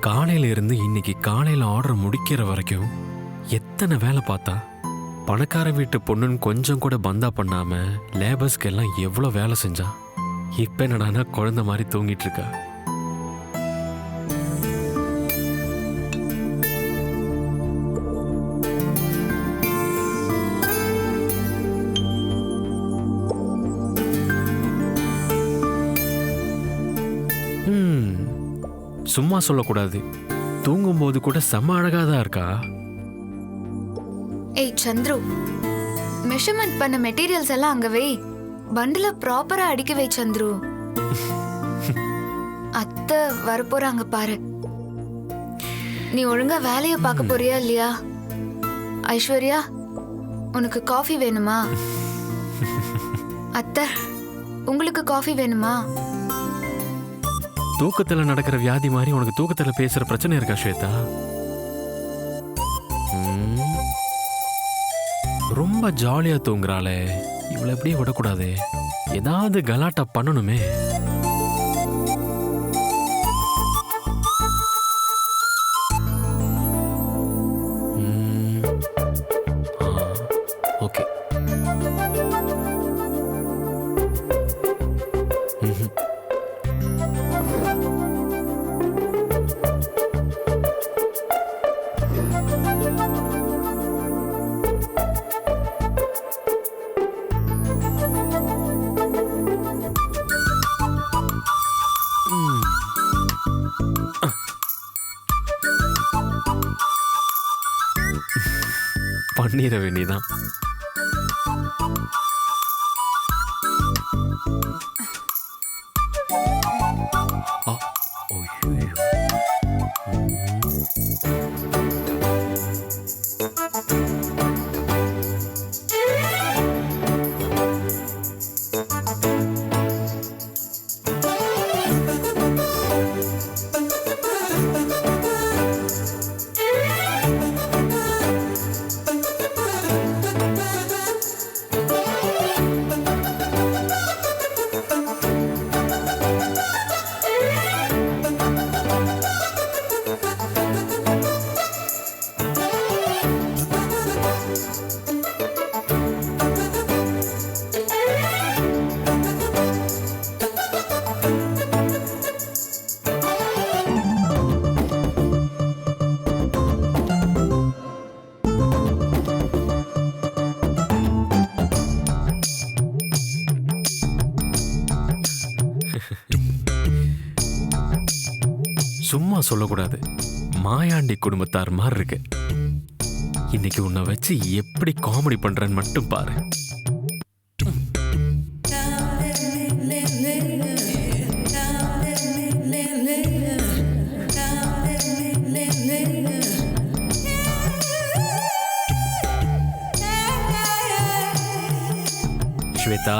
நேத்து இருந்து இன்னைக்கு காலையில் ஆர்டர் முடிக்கிற வரைக்கும் எத்தனை வேலை பார்த்தா? பணக்கார வீட்டு பொண்ணுன்னு கொஞ்சம் கூட பந்தா பண்ணாமல் லேபர்ஸ்க்கு எல்லாம் எவ்வளோ வேலை செஞ்சா? இப்போ என்னடானா குழந்த மாதிரி தூங்கிட்டு இருக்கா? சும்மா சொல்லக்கூடாது. தூங்கும்போது கூட செம்ம அழகா தான் இருக்கா? ஏய் சந்துரு. மெஷர்மெண்ட் பண்ண மெட்டீரியல்ஸ் எல்லாம் அங்க வை. பண்டில ப்ராப்பரா அடிக்க வை சந்துரு. அத்தை வரப்போறாங்க பாரு. நீ ஒழுங்கா வேலைய பார்க்க போறியா இல்லையா? ஐஸ்வர்யா உனக்கு காஃபி வேணுமா? அத்தை உங்களுக்கு காஃபி வேணுமா? தூக்கத்துல நடக்கிற வியாதி மாதிரி உனக்கு தூக்கத்துல பேசுற பிரச்சனை இருக்கா ஸ்வேதா? ரொம்ப ஜாலியா தூங்குறாளே. இவளை எப்படியே விடக்கூடாது. ஏதாவது கலாட்டா பண்ணணுமே. பண்ணிட வேண்டியதான் சொல்லக்கூடாது. மாயாண்டி குடும்பத்தார் மாதிரி இருக்கு இன்னைக்கு உன்னை வச்சு எப்படி காமெடி பண்றேன்னு மட்டும் பாரு. ஸ்வேதா?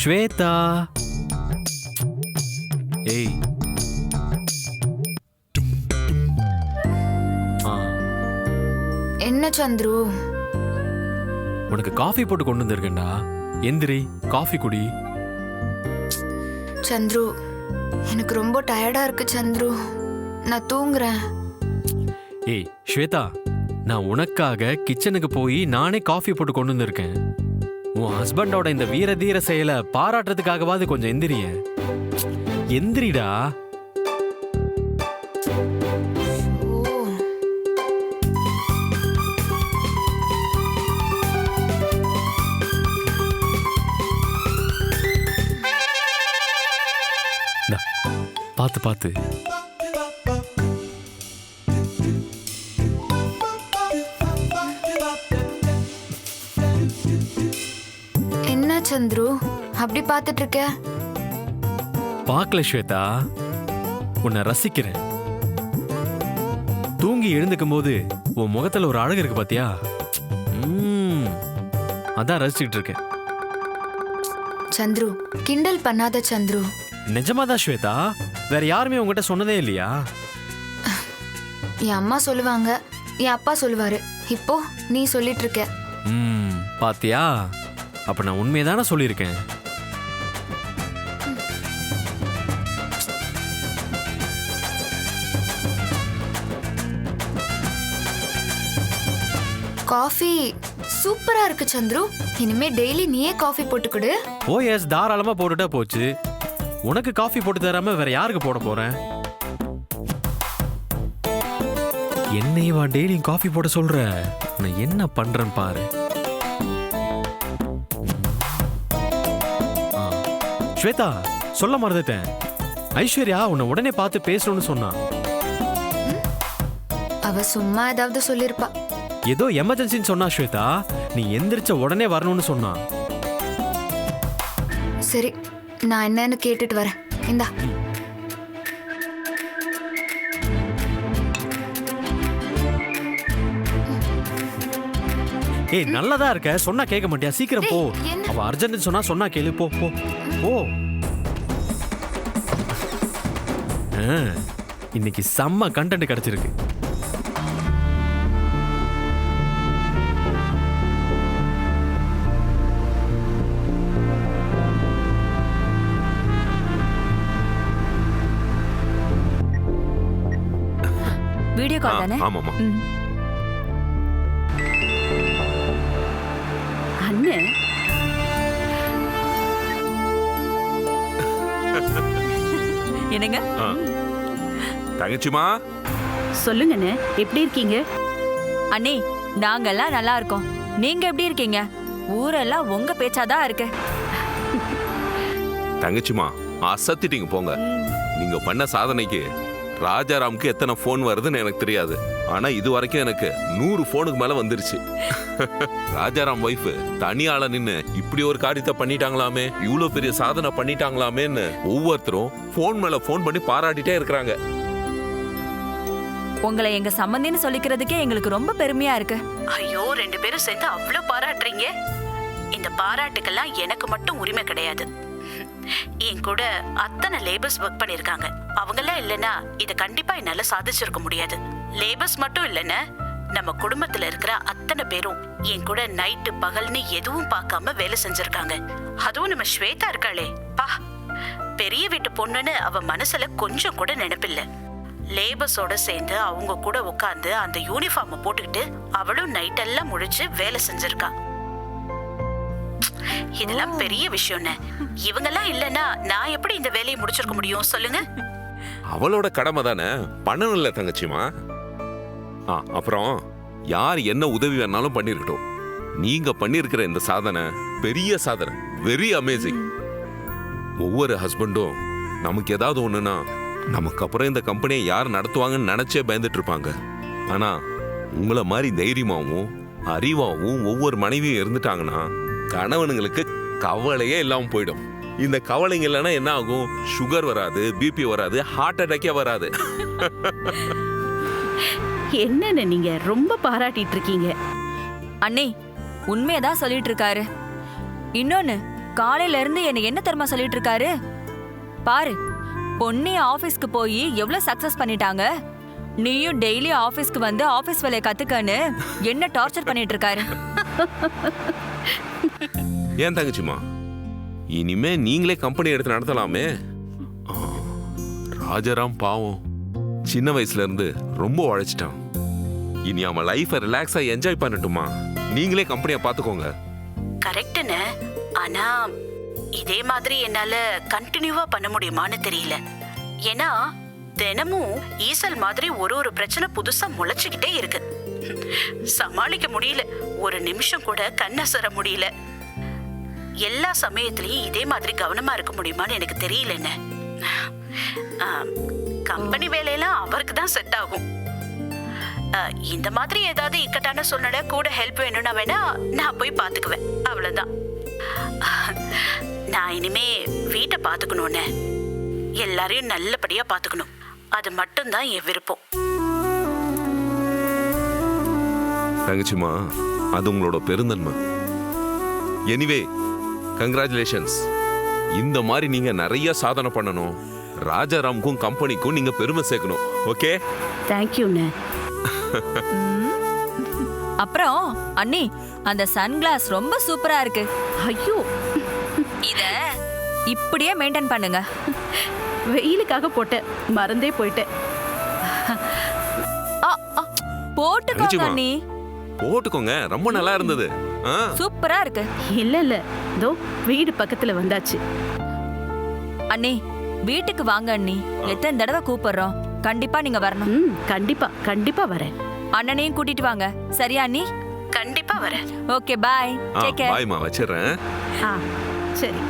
ஸ்வேதா? ஏய் என்ன சந்துரு? உனக்கு காஃபி போட்டு கொண்டு வந்திருக்கேன்டா. எந்திரி காஃபி குடி. சந்துரு எனக்கு ரொம்ப டயர்டா இருக்கு சந்துரு. நான் தூங்குறேன். ஏய் ஸ்வேதா நான் உனக்காக கிச்சனுக்கு போய் நானே காஃபி போட்டு கொண்டு வந்திருக்கேன். உன் ஹஸ்பண்டோட இந்த வீர தீர செயலை பாராட்டுறதுக்காகவாது கொஞ்சம் எந்திரிய. எந்திரிடா. பார்த்து பார்த்து என்ன சந்துரு? அப்படி பார்த்துட்டு இருக்க பார்க்கல ஸ்வேதா. உன்னை ரசிக்கிறேன். தூங்கி எழுந்துக்கும் போது உன் முகத்துல ஒரு அழகு இருக்கு பாத்தியா. அதான் ரசிச்சுட்டு இருக்கேன். சந்துரு கிண்டல் பண்ணாத சந்துரு. நிஜமாதான் ஸ்வேதா? வேற யாருமே உங்ககிட்ட சொன்னதே இல்லையா? என் அம்மா சொல்லுவாங்க. என் அப்பா சொல்லுவாரு. இப்போ நீ சொல்லிட்டு இருக்க ம் பாத்தியா? அப்ப நான் உண்மையதானே சொல்லியிருக்கேன். காஃபி சூப்பரா இருக்கு சந்துரு. இனிமே டெய்லி நீயே காஃபி போட்டு கொடு. ஓ எஸ் தாராளமா போட்டுட்டா போச்சு. உனக்கு காஃபி போட்டு தராம வேற யாருக்கு போட போறேன் என்னையவா டெய்லியும் காஃபி போட சொல்ற? நான் என்ன பண்றேன் பாரு. ஸ்வேதா சொல்ல மறந்துட்டேன். ஐஸ்வர்யா உன்னை உடனே பார்த்து பேசணும்னு சொன்னா. அவ சும்மா ஏதாவது சொல்லிருப்பா. ஏதோ எமர்ஜென்சின்னு சொன்னா ஸ்வேதா நீ எந்திரிச்ச உடனே வரணும்னு சொன்னா. சரி நான் என்னன்னு கேட்டுட்டு வரேன். இந்தா. ஏய் நல்லதா இருக்க. சொன்னா கேட்க மாட்டியா? சீக்கிரம் போ? அவ அர்ஜென்ட் சொன்னா சொன்னா கேளு. போ போ போ. ஆ, இன்னைக்கு செம்ம கண்டென்ட் கிடைச்சிருக்கு. வீடியோ கால் தானே? ஆமாமா. அண்ணே. என்னங்க. தங்கச்சிமா சொல்லுங்கண்ணே எப்படி இருக்கீங்க? அண்ணி நாங்கெல்லாம் நல்லா இருக்கோம். நீங்க எப்படி இருக்கீங்க? ஊரெல்லாம் உங்க பேச்சாதான் இருக்கு. தங்கச்சிமா அசத்திட்டீங்க போங்க. நீங்க பண்ண சாதனைக்கு ராஜாராமுக்கு எத்தனை ஃபோன் வருதுன்னு எனக்கு தெரியாது. ஆனா இது வரைக்கும் எனக்கு நூறு ஃபோனுக்கு மேல வந்துருச்சு. ராஜாராம் ஒய்ஃப் தனியாள நின்னு இப்படி ஒரு காரியத்தை பண்ணிட்டாங்களாமே இவ்ளோ பெரிய சாதனை பண்ணிட்டாங்களாமேன்னு ஒவ்வொருத்தரும் ஃபோன் மேல ஃபோன் பண்ணி பாராட்டிட்டே இருக்கிறாங்க. உங்களை எங்க சம்மந்தின்னு சொல்லிக்கிறதுக்கே எங்களுக்கு ரொம்ப பெருமையா இருக்கு. ஐயோ ரெண்டு பேரும் சேர்ந்து அவ்வளவு பாராட்டுறீங்க. இந்த பாராட்டுக்கெல்லாம் எனக்கு மட்டும் உரிமை கிடையாது. என் கூட அத்தனை லேபர்ஸ் ஒர்க் பண்ணிருக்காங்க அவங்கெல்லாம் இல்லைன்னா இதை கண்டிப்பா என்னால சாதிச்சிருக்க முடியாது. லேபர்ஸ் மட்டும் இல்லைன்னு நம்ம குடும்பத்துல இருக்கிற அத்தனை பேரும் என் கூட நைட்டு பகல்னு எதுவும் பார்க்காம வேலை செஞ்சிருக்காங்க. அதுவும் நம்ம ஸ்வேதா இருக்காளே. பா பெரிய வீட்டு பொண்ணுன்னு அவ மனசுல கொஞ்சம் கூட நினைப்பில்ல. லேபர்ஸோட சேர்ந்து அவங்க கூட உட்காந்து அந்த யூனிஃபார்மை போட்டுக்கிட்டு அவளும் நைட் எல்லாம் முழிச்சு வேலை செஞ்சிருக்கா. இதெல்லாம் பெரிய விஷயம்னு. இவங்கெல்லாம் இல்லைன்னா நான் எப்படி இந்த வேலையை முடிச்சிருக்க முடியும்? சொல்லுங்க. அவளோட கடமை தானே? பண்ணணும் இல்ல தங்கச்சிமா ஆ அப்புறம் யார் என்ன உதவி வேணாலும் பண்ணிருக்கட்டும். நீங்க பண்ணிருக்கிற இந்த சாதனை பெரிய சாதனை. வெரி அமேசிங் ஒவ்வொரு ஹஸ்பண்டும் நமக்கு ஏதாவது ஒண்ணுனா நமக்கு அப்புறம் இந்த கம்பெனியை யார் நடத்துவாங்கன்னு நினைச்சே பயந்துட்டு இருப்பாங்க. ஆனா உங்களை மாதிரி தைரியமாவும் அறிவாவும் ஒவ்வொரு மனைவியும் இருந்துட்டாங்கன்னா கணவனுங்களுக்கு கவலையே இல்லாம போயிடும். இந்த கவலைங்க இல்லைன்னா என்ன ஆகும்? சுகர் வராது பிபி வராது ஹார்ட் அட்டாக்கே வராது. என்னன்னு நீங்க ரொம்ப பாராட்டிட்டு இருக்கீங்க. அண்ணி உண்மையதான் சொல்லிட்டு இருக்காரு. இன்னொன்னு காலையில இருந்து என்ன என்ன தெரியுமா சொல்லிட்டு இருக்காரு? பாரு பொன்னே ஆபீஸ்க்கு போய் எவ்வளவு சக்சஸ் பண்ணிட்டாங்க? நீயும் டெய்லி ஆபீஸ்க்கு வந்து ஆபீஸ் வேலையை கத்துக்கன்னு என்ன டார்ச்சர் பண்ணிட்டு இருக்காரு? ஏன் தங்கச்சிமா இனிமே நீங்களே கம்பெனி எடுத்து நடத்தலாமே. ஆ, ராஜாராம் பாவம். சின்ன வயசுல இருந்து ரொம்ப உழைச்சிட்டான். இனி அவன் லைஃபை ரிலாக்ஸா என்ஜாய் பண்ணட்டுமா நீங்களே கம்பெனியை பார்த்துக்கோங்க கரெக்டுன்னு ஆனா இதே மாதிரி என்னால கண்டினியூவா பண்ண முடியுமான்னு தெரியல. ஏன்னா தினமும் ஈசல் மாதிரி ஒரு ஒரு பிரச்சனை புதுசா முளைச்சுக்கிட்டே இருக்கு. சமாளிக்க முடியல. ஒரு நிமிஷம் கூட கண்ணசர முடியல. எல்லா சமயத்திலயும் இதே மாதிரி கவனமா இருக்க முடியுமான்னு எனக்கு தெரியலன்னு கம்பெனி வேலையெல்லாம் அவருக்கு தான் செட் ஆகும். இந்த மாதிரி ஏதாவது இக்கட்டான சூழ்நிலை கூட ஹெல்ப் வேணும்னா வேணா நான் போய் பார்த்துக்குவேன் அவ்வளவுதான். நான் இனிமே வீட்டை பார்த்துக்கணும்னு எல்லாரையும் நல்லபடியா பார்த்துக்கணும் அது மட்டும்தான் என் விருப்பம். தங்கச்சிமா அது உங்களோட பெருந்தன்மை. எனிவே கங்க்ராச்சுலேஷன்ஸ் இந்த மாதிரி நீங்க நிறைய சாதனை பண்ணணும். ராஜாராமுக்கும் கம்பெனிக்கும் நீங்க பெருமை சேர்க்கணும். ஓகே தேங்க்யூண்ணே அப்புறம் அண்ணி அந்த சன்கிளாஸ் ரொம்ப சூப்பரா இருக்கு. ஐயோ. இத இப்படியே மெயின்டைன் பண்ணுங்க. வெயிலுக்காக போட்டேன். மறந்தே போயிட்டேன். ஆ, ஆ, போட்டுக்கோங்க. அண்ணி. போட்டுக்கோங்க. ரொம்ப நல்லா இருந்தது. ஆ? சூப்பரா இருக்கு. இல்ல இல்ல. இதோ வீடு பக்கத்துல வந்தாச்சு. அண்ணி வீட்டுக்கு வாங்க அண்ணி. எத்தனை தடவை கூப்பிடுறோம். கண்டிப்பா நீங்க வரணும். ம் கண்டிப்பா கண்டிப்பா வரேன். அண்ணனையும் கூட்டிட்டு வாங்க. சரியா அண்ணி? கண்டிப்பா வரேன். Okay bye. டேக் கேர் பாய்மா வச்சிடுறேன். ஆ சரி.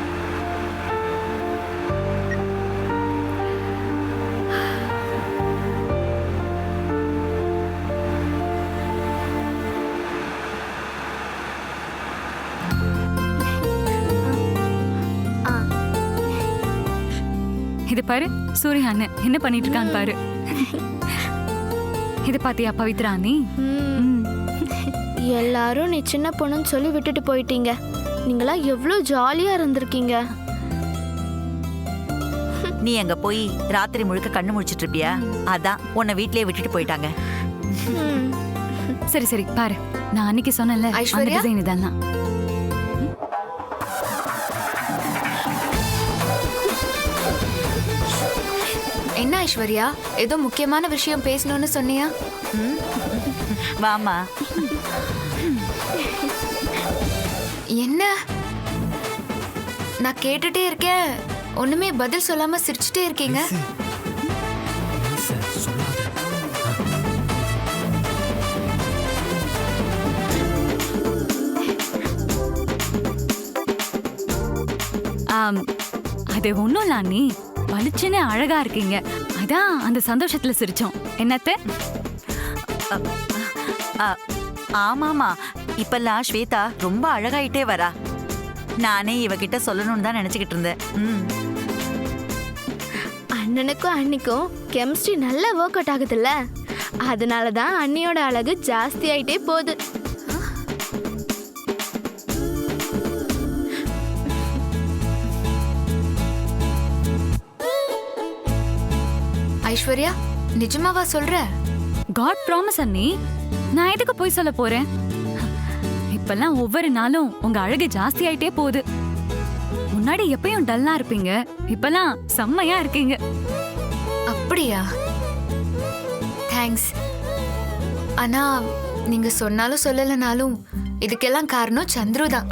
இது பாரு சூர்யா அண்ணன் என்ன பண்ணிட்டு இருக்கான்னு பாரு. இது பாத்தியா பவித்ரா நீ. எல்லாரும் நீ சின்ன பொண்ணுன்னு சொல்லி விட்டுட்டு போயிட்டீங்க. நீங்களா எவ்வளோ ஜாலியா இருந்திருக்கீங்க. நீ அங்க போய் ராத்திரி முழுக்க கண்ணு முழிச்சிட்டு இருப்பியா? அதான் உன்னை வீட்லயே விட்டுட்டு போயிட்டாங்க. சரி சரி பாரு. நான் அன்னைக்கு சொன்னேன்ல ஐஸ்வர்யா? டிசைன் இதெல்லாம். ஐஸ்வர்யா ஏதோ முக்கியமான விஷயம் பேசணும்னு சொன்னியா? வாமா என்ன? நான் கேட்டுட்டே இருக்கேன். ஒண்ணுமே பதில் சொல்லாம சிரிச்சுட்டே இருக்கீங்க. ஆம், அது ஒண்ணும் இல்ல அண்ணி. பளிச்சுன்னு அழகா இருக்கீங்க. அதான் அந்த சந்தோஷத்துல சிரிச்சோம். என்னத்த? ஆமாமா. இப்பெல்லாம் ஸ்வேதா ரொம்ப அழகாயிட்டே வரா. நானே இவகிட்ட சொல்லணும்னு தான் நினைச்சுக்கிட்டு இருந்தேன். ம். அண்ணனுக்கும் அண்ணிக்கும் கெமிஸ்ட்ரி நல்லா ஒர்க் அவுட் ஆகுதுல்ல. அதனால தான் அண்ணியோட அழகு ஜாஸ்தி ஆயிட்டே போகுது. ஐஸ்வர்யா நிஜமாவா சொல்ற? காட் ப்ராமிஸ் அண்ணி. நான் எதுக்கு போய் சொல்ல போறேன்? இப்பெல்லாம் ஒவ்வொரு நாளும் உங்க அழகு ஜாஸ்தி ஆயிட்டே போகுது. முன்னாடி எப்பயும் டல்லா இருப்பீங்க. இப்பெல்லாம் செம்மையா இருக்கீங்க. அப்படியா? தேங்க்ஸ் ஆனா நீங்க சொன்னாலும் சொல்லலைனாலும் இதுக்கெல்லாம் காரணம் சந்துரு தான்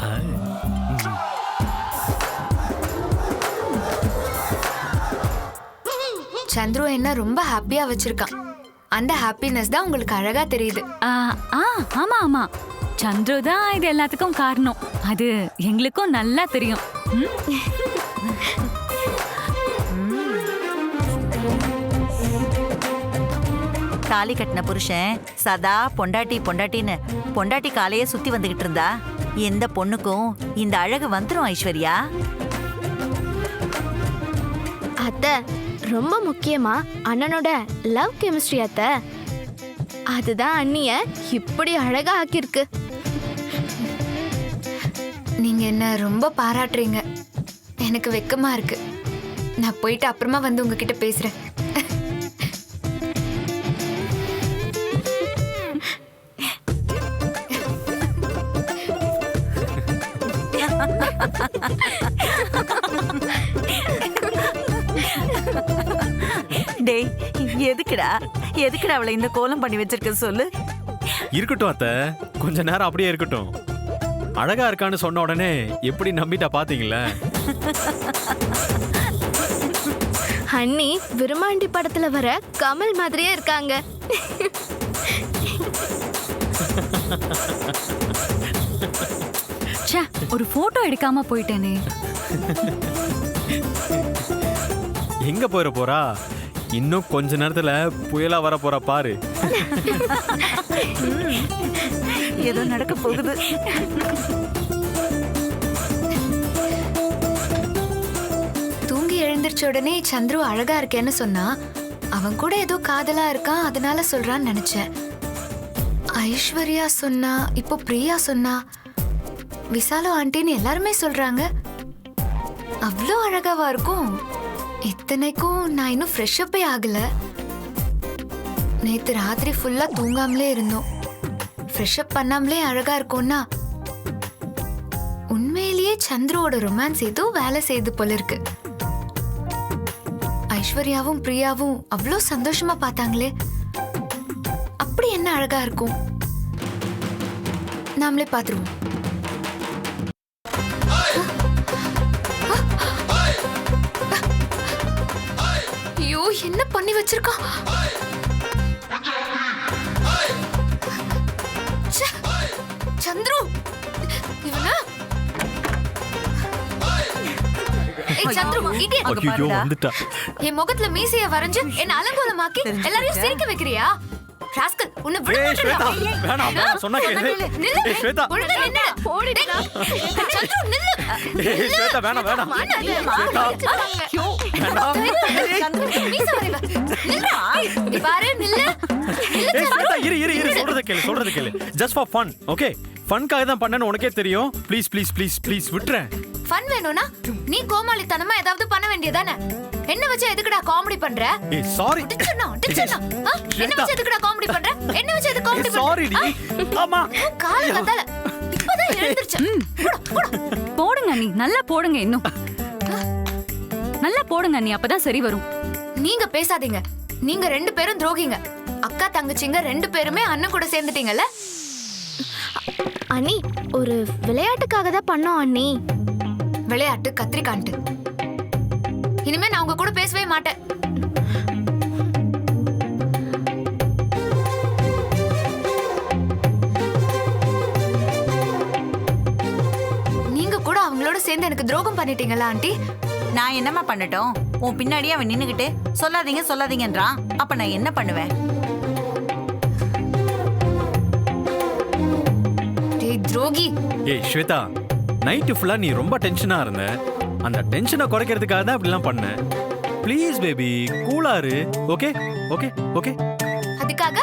சந்துரு என்ன ரொம்ப ஹாப்பியா வச்சிருக்கான். அந்த ஹாப்பினஸ் தான் உங்களுக்கு அழகா தெரியுது. ஆ ஆ, ஆமா ஆமா. சந்துரு தான் இது எல்லாத்துக்கும் காரணம். அது எங்களுக்கும் நல்லா தெரியும். ம்? தாலி கட்டின புருஷன் சதா பொண்டாட்டி பொண்டாட்டின்னு பொண்டாட்டி காலையே சுத்தி வந்துகிட்டு இருந்தா. எந்த பொண்ணுக்கும் இந்த அழகு வந்துரும் ஐஸ்வர்யா? அத்தை ரொம்ப முக்கியமா அண்ணனோட லவ் கெமிஸ்ட்ரி அத்தை. அதுதான் அண்ணிய இப்படி அழகா ஆக்கியிருக்கு. நீங்க என்ன ரொம்ப பாராட்டுறீங்க. எனக்கு வெக்கமா இருக்கு. நான் போயிட்டு அப்புறமா வந்து உங்ககிட்ட பேசுறேன். டேய் எதுக்குடா? எதுக்குடா அவளை இந்த கோலம் பண்ணி வச்சிருக்க சொல்லு? இருக்கட்டும் அத்தை. கொஞ்ச நேரம் அப்படியே இருக்கட்டும். அழகா இருக்கான்னு சொன்ன உடனே எப்படி நம்பிட்டா பாத்தீங்களா? அண்ணி விருமாண்டி படத்துல வர கமல் மாதிரியே இருக்காங்க. ச்சே ஒரு போட்டோ எடுக்காம போயிட்டேனே. எங்க போயிட போறா? இன்னும் கொஞ்ச நேரத்துல புயலா வர போறா பாரு. ஏதோ நடக்க போகுது. தூங்கி எழுந்திருச்ச உடனே சந்துரு அழகா இருக்கேன்னு சொன்னா அவன் கூட ஏதோ காதலா இருக்கான் அதனால சொல்றான்னு நினைச்சேன். ஐஸ்வர்யா சொன்னா இப்போ பிரியா சொன்னா விசாலு ஆண்டின்னு எல்லாருமே சொல்றாங்க. அவ்வளோ அழகாவா இருக்கும். இத்தனைக்கும் நான் இன்னும் ஃப்ரெஷ் அப்பே ஆகல. நேத்து ராத்திரி ஃபுல்லா தூங்காமலே இருந்தோம். ஃப்ரெஷ் அப் பண்ணாமலே அழகா இருக்கும்னா உண்மையிலேயே சந்திரோட ரொமான்ஸ் ஏதோ வேலை செய்து போல இருக்கு. ஐஸ்வர்யாவும் பிரியாவும் அவ்வளோ சந்தோஷமா பார்த்தாங்களே. அப்படி என்ன அழகா இருக்கும்? நாமளே பார்த்துருவோம். என்ன பண்ணி வச்சிருக்கான் ச்சே, சந்துரு இவனா என் முகத்துல மீசைய வரைஞ்சு என்ன அலங்கோலமாக்கி எல்லாரையும் சிரிக்க வைக்கிறியா ராஸ்கல் உன்னை விட ஏய், மாட்டேன்டா. ஸ்வேதா, வேணாம், வேணாம், சொன்னா கேளு. நில்லு. ஏய், ஸ்வேதா. ஒழுங்கா நில்லு. டேய், சந்துரு, நில்லு. ஏய், ஸ்வேதா, வேணாம், வேணாம். நில்லு. ஸ்வேதா. இரு இரு இரு சொல்றத கேளு சொல்றத கேளு ஜஸ்ட் ஃபார் ஃபன் ஓகே ஃபன்காக தான் பண்ணேன்னு உனக்கே தெரியும். ப்ளீஸ் ப்ளீஸ் ப்ளீஸ் ப்ளீஸ் விட்டுறேன். ஃபன் வேணும்னா நீ கோமாளித்தனமா ஏதாவது பண்ண வேண்டியதானே என்ன வச்சு எதுக்குடா காமெடி பண்ற? ஏய் சாரி டிச்சனா டிச்சனா என்ன வச்சு எதுக்குடா காமெடி பண்ற? என்ன வச்சு எது காமெடி பண்ற? சாரி டி. ஆமா. கால கத்தால இப்பதான் எழுந்திருச்சு போடுங்க நீ. நல்லா போடுங்க இன்னும். நல்லா போடுங்க நீ அப்பதான் சரி வரும். நீங்க பேசாதீங்க. நீங்க ரெண்டு பேரும் துரோகிங்க. அக்கா தங்கச்சிங்க ரெண்டு பேருமே அண்ணன் கூட சேர்ந்துட்டீங்கல்ல? அண்ணி ஒரு விளையாட்டுக்காக தான் பண்ணோம் அண்ணி. விளையாட்டு கத்திரிக்கான்ட்டு இனிமே நான் உங்க கூட பேசவே மாட்டேன். நீங்க கூட அவங்களோட சேர்ந்து எனக்கு துரோகம் பண்ணிட்டீங்களா ஆண்டி? நான் என்னம்மா பண்ணட்டும்? உன் பின்னாடியே அவன் நின்னுகிட்டு சொல்லாதீங்க சொல்லாதீங்கன்றான். அப்ப நான் என்ன பண்ணுவேன்? டேய் துரோகி. ஏய் ஸ்வேதா நைட்டு ஃபுல்லா நீ ரொம்ப டென்ஷனா இருந்த. அந்த டென்ஷனை குறைக்கிறதுக்காக தான் அப்படிலாம் பண்ணேன் ப்ளீஸ் பேபி கூலாரு ஓகே ஓகே ஓகே அதுக்காக?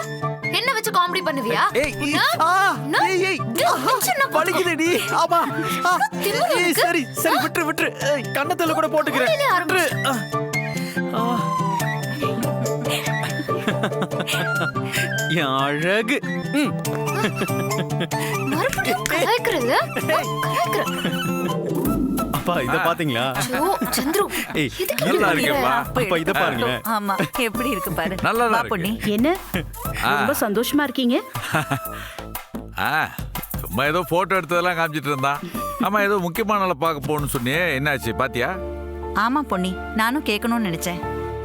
காமெடி பண்ணுவியா? ஏய். டென்ஷன் நான் வலிக்குதுடி. ஆமா ஏய்? சரி சரி விட்டுரு விட்டுரு. ஏய், கன்னத்துல கூட போட்டுக்கிறேன். விட்டுரு. அழகு. மறுபடியும் அப்பா இத பாத்தீங்களா? ஐயோ, சந்துரு ஏய், இதுக்கு நல்லா இருக்கேப்பா. பண்ற? அப்பா இத பாருங்களேன். ஆமா எப்படி இருக்கு பாரு. நல்லா வா இருக்கு. பொன்னி. என்ன? ரொம்ப சந்தோஷமா இருக்கீங்க? ஆ சும்மா ஏதோ போட்டோ எடுத்ததெல்லாம் காமிச்சிட்டு இருந்தான் ஆமா ஏதோ முக்கியமான ஆளை பார்க்க போகணும்னு சொன்னியே. என்னாச்சு பாத்தியா? ஆமா பொன்னி நானும் கேட்கணும்னு நினைச்சேன்.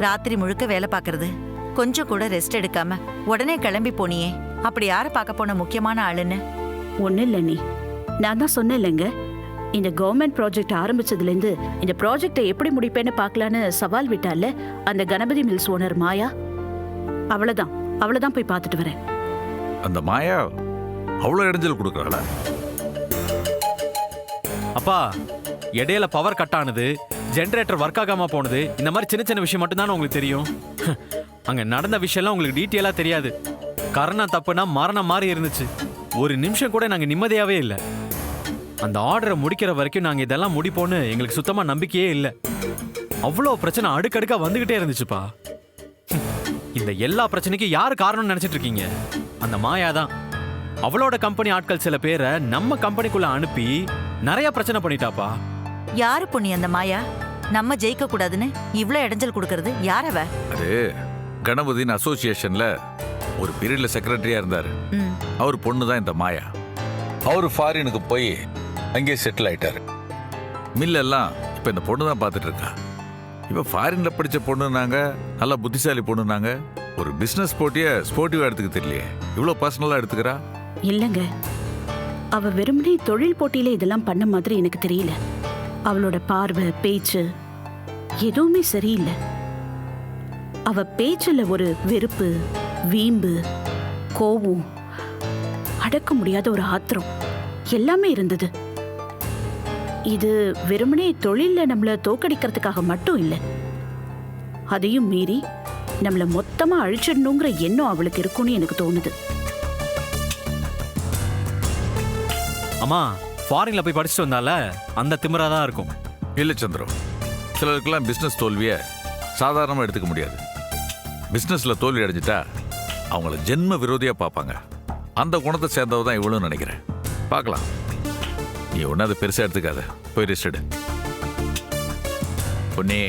ராத்திரி முழுக்க வேலை பார்க்கறது. கொஞ்சம் கூட ரெஸ்ட் எடுக்காம உடனே கிளம்பி போனியே. அப்படி யாரை பார்க்க போன முக்கியமான ஆளுன்னு? ஒன்றும் இல்லை நீ. நான் தான் சொன்னேன் இல்லைங்க இந்த கவர்மெண்ட் ப்ராஜெக்ட் ஆரம்பிச்சதுலேருந்து இந்த ப்ராஜெக்டை எப்படி முடிப்பேன்னு பார்க்கலான்னு சவால் விட்டால அந்த கணபதி மில்ஸ் ஓனர் மாயா? அவ்வளோதான் அவ்வளோதான் போய் பார்த்துட்டு வரேன். அந்த மாயா அவ்வளோ இடைஞ்சல் கொடுக்குறாளா? அப்பா இடையில பவர் கட் ஆனது ஜெனரேட்டர் ஒர்க் ஆகாம போனது இந்த மாதிரி சின்ன சின்ன விஷயம் மட்டும் தானே உங்களுக்கு தெரியும்? அங்க நடந்த விஷயம்லாம் உங்களுக்கு டீட்டெயிலா தெரியாது. கரணம் தப்புனா மரணம் மாதிரி இருந்துச்சு. ஒரு நிமிஷம் கூட நாங்க நிம்மதியாவே இல்லை. அந்த ஆர்டரை முடிக்கிற வரைக்கும் நாங்க இதெல்லாம் முடிப்போம்னு எங்களுக்கு சுத்தமா நம்பிக்கையே இல்லை. அவ்வளோ பிரச்சனை அடுக்கடுக்கா வந்துகிட்டே இருந்துச்சுப்பா. இந்த எல்லா பிரச்சனைக்கும் யார் காரணம்னு நினைச்சிட்டு இருக்கீங்க? அந்த மாயா தான். அவளோட கம்பெனி ஆட்கள் சில பேரை நம்ம கம்பெனிக்குள்ள அனுப்பி நிறைய பிரச்சனை பண்ணிட்டாப்பா. யாரு பொன்னி அந்த மாயா? நம்ம ஜெயிக்க கூடாதுன்னு இவ்ளோ இடைஞ்சல் கொடுக்கறது யார் அவ? அது கணபதியின் அசோசியேஷன்ல ஒரு பீரியட்ல செக்ரட்டரியா இருந்தாரு. ம், அவர் பொண்ணு தான் இந்த மாயா. அவர் ஃபாரினுக்கு போய் அங்கேயே செட்டில் ஆயிட்டாரு. மில்லெல்லாம் இப்போ இந்த பொண்ணு தான் பார்த்துட்டு இருக்கா. இப்போ ஃபாரின்ல படிச்ச பொண்ணுனாங்க நல்லா புத்திசாலி பொண்ணுனாங்க ஒரு பிஸ்னஸ் போட்டியை ஸ்போர்ட்டிவாக எடுத்துக்க தெரியலையே. இவ்வளோ பர்சனலாக எடுத்துக்கிறா? இல்லைங்க. அவ வெறுமனே தொழில் போட்டியில இதெல்லாம் பண்ண மாதிரி எனக்கு தெரியல. அவளோட பார்வை பேச்சு எதுவுமே சரியில்லை. அவ பேச்சுல ஒரு வெறுப்பு வீம்பு கோவம் அடக்க முடியாத ஒரு ஆத்திரம் எல்லாமே இருந்தது. இது வெறுமனே தொழில்ல நம்மள தோக்கடிக்கிறதுக்காக மட்டும் இல்லை. அதையும் மீறி நம்மள மொத்தமா அழிச்சிடணுங்கிற எண்ணம் அவளுக்கு இருக்கும்னு எனக்கு தோணுது. அம்மா ஃபாரின்ல போய் படிச்சுட்டு வந்தால அந்த திமிரா தான் இருக்கும். இல்லை சந்திரம் சிலருக்கெல்லாம் பிஸ்னஸ் தோல்வியை சாதாரணமாக எடுத்துக்க முடியாது. பிஸ்னஸில் தோல்வி அடைஞ்சிட்டா அவங்கள ஜென்ம விரோதியாக பார்ப்பாங்க. அந்த குணத்தை சேர்ந்தவ தான் இவ்வளோ நினைக்கிறேன். பார்க்கலாம். நீ ஒன்றும் அதை பெருசாக எடுத்துக்காத. போய் ரெஸ்ட் எடு. பொன்னி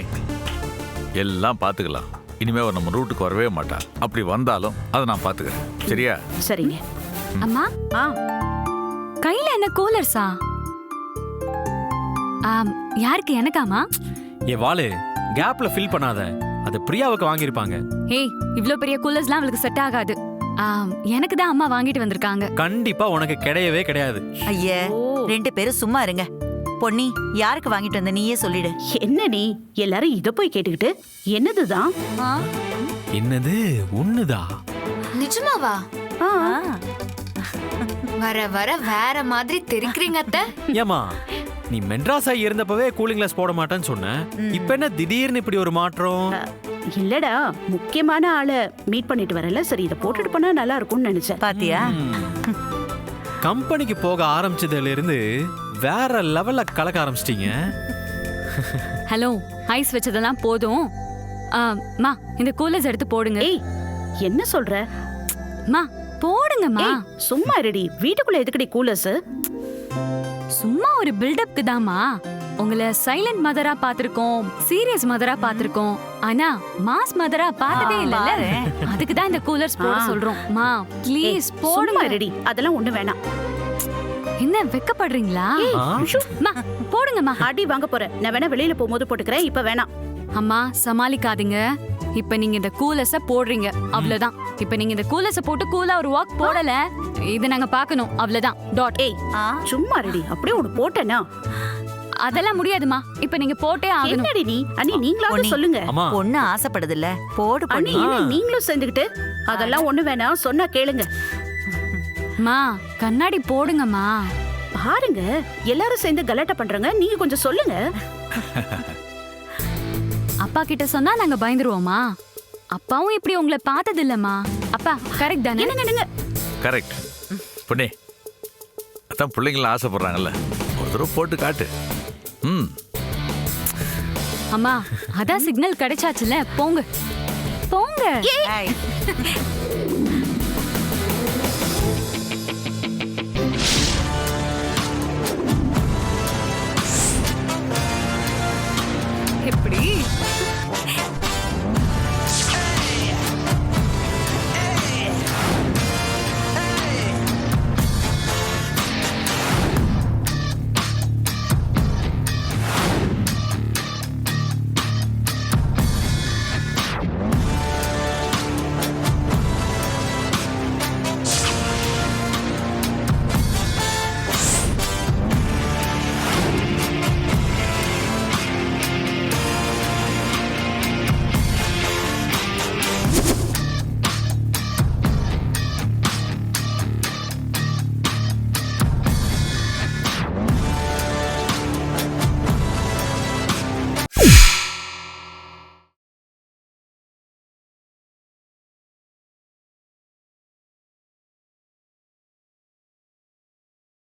எல்லாம் பார்த்துக்கலாம். இனிமே அவ நம்ம ரூட்டுக்கு வரவே மாட்டா. அப்படி வந்தாலும் அதை நான் பார்த்துக்கிறேன். சரியா? சரிங்க. அம்மா? ஆ. கையில என்ன கூலர்ஸா ஆம், யாருக்கு எனக்காமா ஏ வாளு கேப்ல ஃபில் பண்ணாத. அது பிரியாவுக்கு வாங்கியிருப்பாங்க. ஏய் இவ்ளோ பெரிய கூலர்ஸ்லாம் அவளுக்கு செட் ஆகாது. ஆம், எனக்கு தான் அம்மா வாங்கிட்டு வந்திருக்காங்க. கண்டிப்பா உனக்கு கிடையவே கிடையாது. ஐயே. ரெண்டு பேரும் சும்மா இருங்க. பொன்னி யாருக்கு வாங்கிட்டு வந்த நீயே சொல்லிடு. என்ன நீ எல்லாரும் இத போய் கேட்டுக்கிட்டு என்னதுதான் என்னது ஒண்ணுதா? நிஜமாவா? ஆ, வர வர வேற மாதிரி தெரிக்கிறீங்க அத்தை. ஏமா நீ மெட்ராஸ் ஆகி இருந்தப்பவே கூலிங் கிளாஸ் போட மாட்டேன்னு சொன்ன. இப்ப என்ன திடீர்னு இப்படி ஒரு மாற்றம்? இல்லடா முக்கியமான ஆளை மீட் பண்ணிட்டு வரல. சரி இதை போட்டுட்டு போனா நல்லா இருக்கும்னு நினைச்சேன். பாத்தியா? கம்பெனிக்கு போக ஆரம்பிச்சதுல இருந்து வேற லெவல்ல கலக்க ஆரம்பிச்சிட்டீங்க. ஹலோ ஐஸ் வச்சதெல்லாம் போதும். ஆம், மா இந்த கூலர்ஸ் எடுத்து போடுங்க. ஏய் என்ன சொல்ற? மா போடுங்கம்மா ஏய் சும்மா இருடி. வீட்டுக்குள்ள எதுக்குடி கூலர்ஸ் சும்மா ஒரு பில்டப்க்கு தாம்மா உங்களை சைலண்ட் மதரா பாத்திருக்கோம் சீரியஸ் மதரா பாத்திருக்கோம் ஆனா மாஸ் மதரா பார்த்ததே பாரேன். அதுக்கு தான் இந்த கூலர்ஸ் போட. சொல்றோம். மா ப்ளீஸ் போடுங்க. இருடி. அதெல்லாம் ஒண்ணு வேணாம். என்ன வெக்கப்படுறீங்களா? மா போடுங்கம்மா. அடி வாங்க போறேன். நான் வேணா வெளியில போகும்போது போட்டுக்கிறேன். இப்ப வேணாம். அம்மா சமாளிக்காதீங்க. இப்ப நீங்க இந்த கூலர்ஸ போடுறீங்க. அவ்வளவுதான். இப்ப நீங்க இந்த கூலர்ஸ போட்டு கூலா ஒரு வாக் போடல. இது நாங்க பார்க்கணும். அவ்வளவுதான். டாட் ஏய் ஆ, சும்மா இருடி. அப்படியே ஒண்ணு போட்டேனா? அதெல்லாம் முடியாதுமா. இப்ப நீங்க போட்டே ஆகணும். என்னடி நீ? அண்ணி நீங்களாவது. சொல்லுங்க. அம்மா. பொண்ணு ஆசைப்படுதுல்ல. போடு அண்ணி பொண்ணி. என்ன நீங்களும் சேர்ந்துக்கிட்டு அதெல்லாம் ஒண்ணு வேணாம் சொன்னா கேளுங்க. மா கண்ணாடி போடுங்கம்மா. பாருங்க. எல்லாரும் சேர்ந்து கலாட்டா பண்றாங்க. நீங்க கொஞ்சம் சொல்லுங்க. அப்பா கிட்ட சொன்னா நாங்க பயந்துருவோமா அப்பாவும் இப்படி உங்களை பார்த்தது இல்லம்மா அப்பா கரெக்ட் தானே? என்னங்க என்னங்க? கரெக்ட் பொண்ணே அதான் பிள்ளைங்களாம் ஆசைப்படுறாங்கல்ல. ஒரு தடவை போட்டு காட்டு. ம். அம்மா அதான் சிக்னல் கிடைச்சாச்சுல போங்க. போங்க.